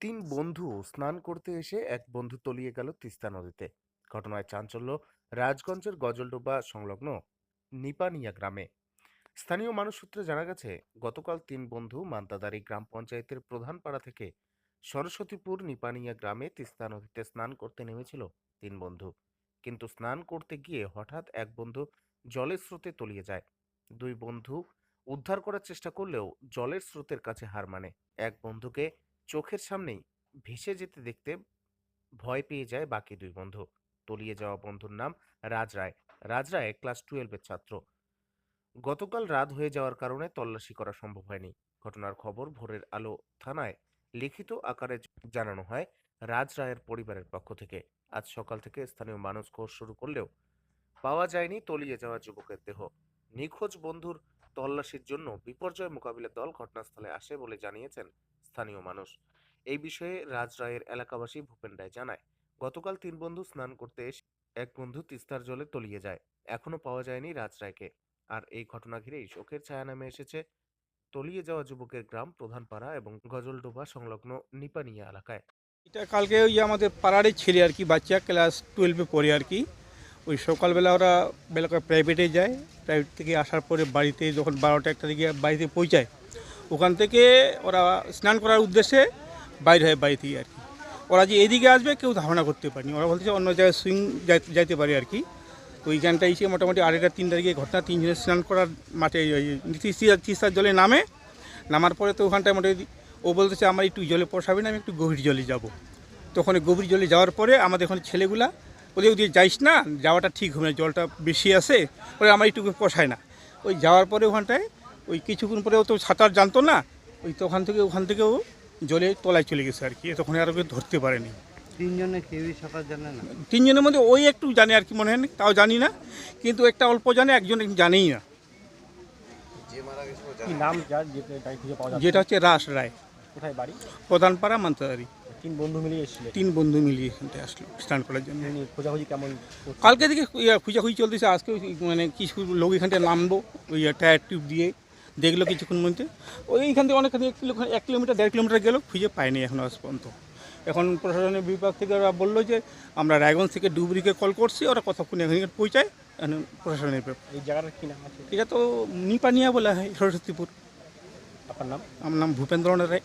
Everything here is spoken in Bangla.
তিন বন্ধু স্নান করতে এসে এক বন্ধু তলিয়ে গেল তিস্তা নদীতে। ঘটনায় চাঞ্চল্য, রাজগঞ্জের গজলডোবা সংলগ্ন নিপানিয়া গ্রামে। স্থানীয় মানুষ সূত্রে জানা গেছে, গতকাল তিন বন্ধু মান্তাদারি গ্রাম পঞ্চায়েতের প্রধান পাড়া থেকে সরস্বতীপুর নিপানিয়া গ্রামে তিস্তা নদীতে স্নান করতে নেমেছিল তিন বন্ধু। কিন্তু স্নান করতে গিয়ে হঠাৎ এক বন্ধু জলের স্রোতে তলিয়ে যায়। দুই বন্ধু উদ্ধার করার চেষ্টা করলেও জলের স্রোতের কাছে হার মানে। এক বন্ধুকে চোখের সামনেই ভেসে যেতে দেখতে ভয় পেয়ে যায় বাকি দুই বন্ধু। তলিয়ে যাওয়া বন্ধুর নাম রাজ রায়। রাজ রায় ক্লাস টুয়েলভের ছাত্র। গতকাল রাত হয়ে যাওয়ার কারণে তল্লাশি করা সম্ভব হয়নি। ঘটনার খবর ভোরের আলো থানায় লিখিত আকারে জানানো হয় রাজ রায়ের পরিবারের পক্ষ থেকে। আজ সকাল থেকে স্থানীয় মানুষ খোঁজ শুরু করলেও পাওয়া যায়নি তলিয়ে যাওয়া যুবকের দেহ। নিখোঁজ বন্ধুর তল্লাশির জন্য বিপর্যয় মোকাবিলা দল ঘটনাস্থলে আসে বলে জানিয়েছেন স্থানীয় মানুষ। এই বিষয়ে রাজ রায়ের এলাকাবাসী ভূপেন রায় জানায়, গতকাল তিন বন্ধু স্নান করতে এসে এক বন্ধু তিস্তার জলে তলিয়ে যায়। এখনও পাওয়া যায়নি রাজ রায়কে আর এই ঘটনা ঘিরেই শোকের ছায়া নামে এসেছে তলিয়ে যাওয়া যুবকের গ্রাম, প্রধানপাড়া এবং গজলডোবা সংলগ্ন নিপানিয়া এলাকায়। এটা কালকে ওই আমাদের পাড়ারই ছেলে আর কি, বাচ্চা ক্লাস টুয়েলভে পড়ে আর কি। ওই সকালবেলা ওরা বেলা করে প্রাইভেটে যায়। প্রাইভেট থেকে আসার পরে বাড়িতে যখন বারোটা একটা দিকে বাড়িতে পৌঁছায়, ওখান থেকে ওরা স্নান করার উদ্দেশ্যে বাইরে হয় বাড়ি থেকে আর কি। ওরা যে এদিকে আসবে কেউ ধারণা করতে পারেনি। ওরা বলছে অন্য জায়গায় সুইং যাইতে পারে আর কি। তো ওইখানটা এসে মোটামুটি আড়াইটা তিনটার দিকে ঘটনা তিনজনে স্নান করার মাঠে তিস্তার জলে নামে। নামার পরে তো ওখানটায় মোটামুটি ও বলতেছে, আমার একটু জলে পোষাবে না, আমি একটু গভীর জলে যাব। তখন গভীর জলে যাওয়ার পরে আমাদের ওখানে ছেলেগুলা ওদের ওদিকে যাইস না যাওয়াটা ঠিক হবে না জলটা বেশি আছে। ওরা আমার একটু পোষায় না। ওই যাওয়ার পরে ওখানটায় ওই কিছুক্ষণ পরে ও তো সাঁতার জানতো না ওই তো ওখান থেকে ওখান থেকে ও জলে তলায় চলে গেছে আর কি। তখন আর ওকে ধরতে পারেনি। তিনজনে কেউই সাঁতার জানে না? তিনজনের মধ্যে ওই একটু জানে আর কি মনে হয় না, তাও জানি না কিন্তু একটা অল্প জানে একজন জানেই না। নাম যেটা হচ্ছে রাস রায়। কোথায় বাড়ি? প্রধানপাড়া মান্তাদারি তিন বন্ধু মিলিয়ে এসেছিলেন তিন বন্ধু মিলিয়ে এখানটায় আসলো স্নান করার জন্য। খোঁজাখুঁজি কেমন কালকে থেকে খুঁজাখুঁজি চলতেছে আজকে মানে কিছু লোক এখানটায় নামবো ওই টায়ার টিউব দিয়ে দেখল কিছুক্ষণ মধ্যে। ওই এইখান থেকে অনেকখানি এক কিলো এক কিলোমিটার দেড় কিলোমিটার গেল খুঁজে পায়নি এখন আজ পর্যন্ত। এখন প্রশাসনের বিভাগ থেকে ওরা বলল যে আমরা রায়গঞ্জ থেকে ডুবরিকে কল করছি ওরা কতক্ষণ এখানে পৌঁছায় এখন প্রশাসনের এই জায়গাটার কি নাম আছে? এটা তো নিপানিয়া বলা হয় সরস্বতীপুর। আপনার নাম? আমার নাম ভূপেন্দ্রনাথ রায়।